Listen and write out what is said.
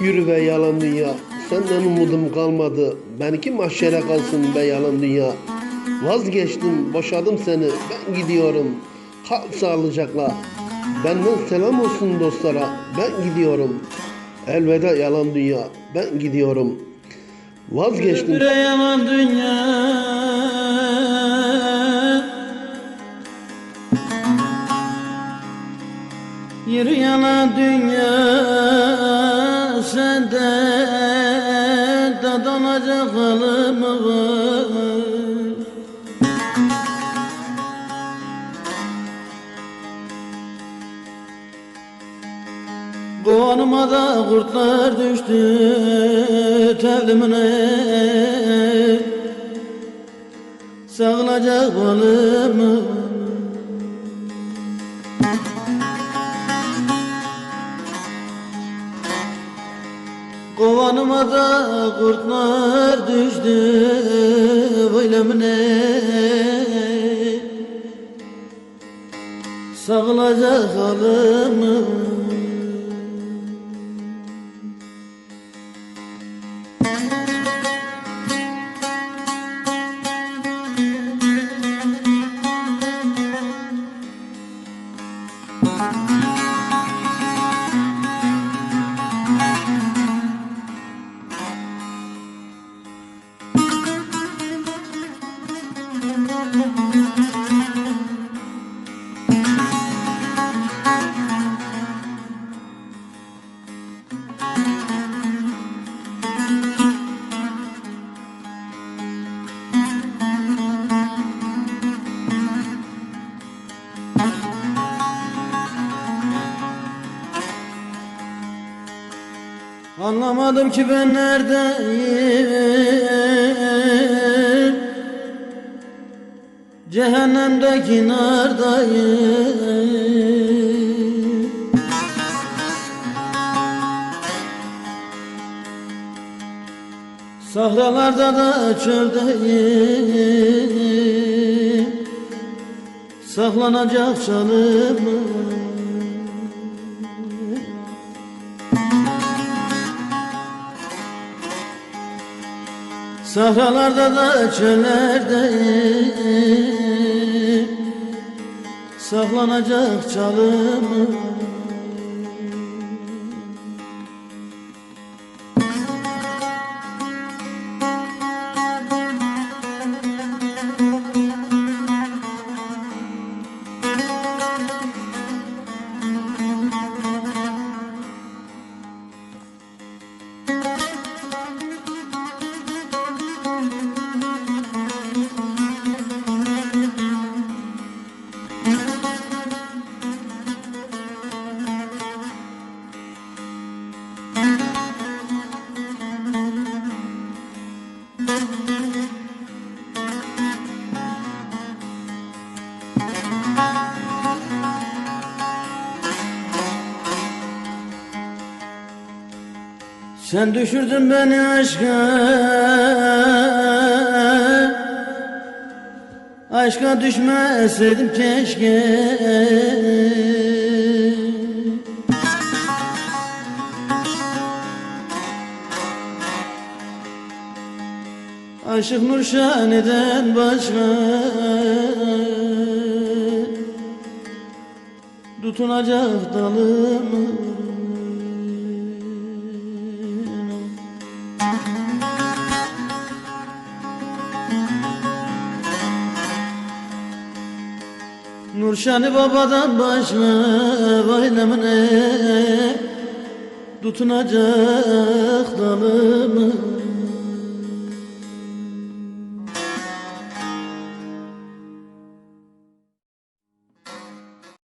Yürü be yalan dünya. Senden umudum kalmadı. Benimki mahşere kalsın be yalan dünya. Vazgeçtim, boşadım seni. Ben gidiyorum. Kal sağlıcakla. Benden selam olsun dostlara. Ben gidiyorum. Elveda yalan dünya. Ben gidiyorum. Vazgeçtim. Süre yalan dünya Yürü yalan dünya Sende dadanacak halımı var Kovanıma da kurtlar düştü tevlimine. Sağılacak balımı Kovanıma da kurtlar düştü böylemine Sağılacak halımı Anlamadım ki ben neredeyim? Cehennemdeki nardayım Sahralarda da çöldeyim. Saklanacak canımı Sahralarda da çöllerdeyim. Saklanacak çalımı Sen düşürdün beni aşka. Aşka düşmeseydim keşke Aşık Nurşani'den başka. Tutunacak dalımı Nurşani babadan başka bayramına Tutunacak dalımı